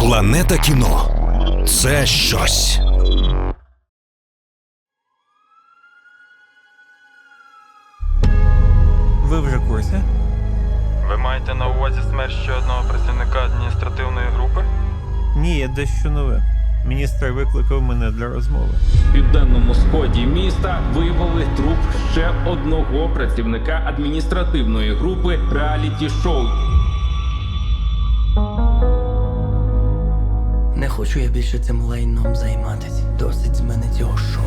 Планета кіно це щось. Ви вже курсі? Ви маєте на увазі смерть ще одного працівника адміністративної групи? Ні, є дещо нове. Міністр викликав мене для розмови. В південному сході міста виявили труп ще одного працівника адміністративної групи реаліті шоу. Хочу я більше цим лайном займатись. Досить з мене цього шоу.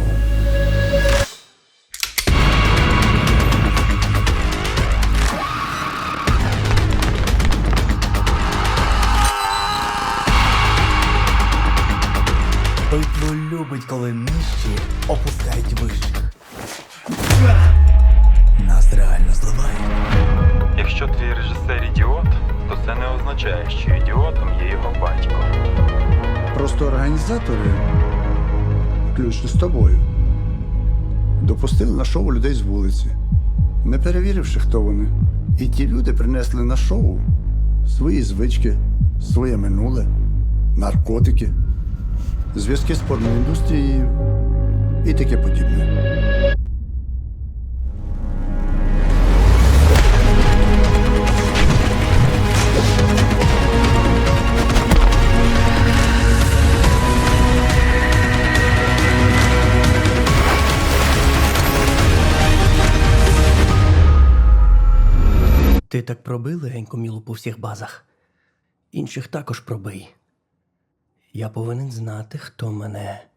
Битло любить, коли нижчі опускають вищих. Нас реально зливають. Якщо твій режисер ідіот, то це не означає, що ідіотом є його батько. Просто організатори, включно з тобою, допустили на шоу людей з вулиці, не перевіривши, хто вони. І ті люди принесли на шоу свої звички, своє минуле, наркотики, зв'язки з порноіндустрією і таке подібне. Ти так пробий легенько мілу по всіх базах. Інших також пробий. Я повинен знати, хто мене.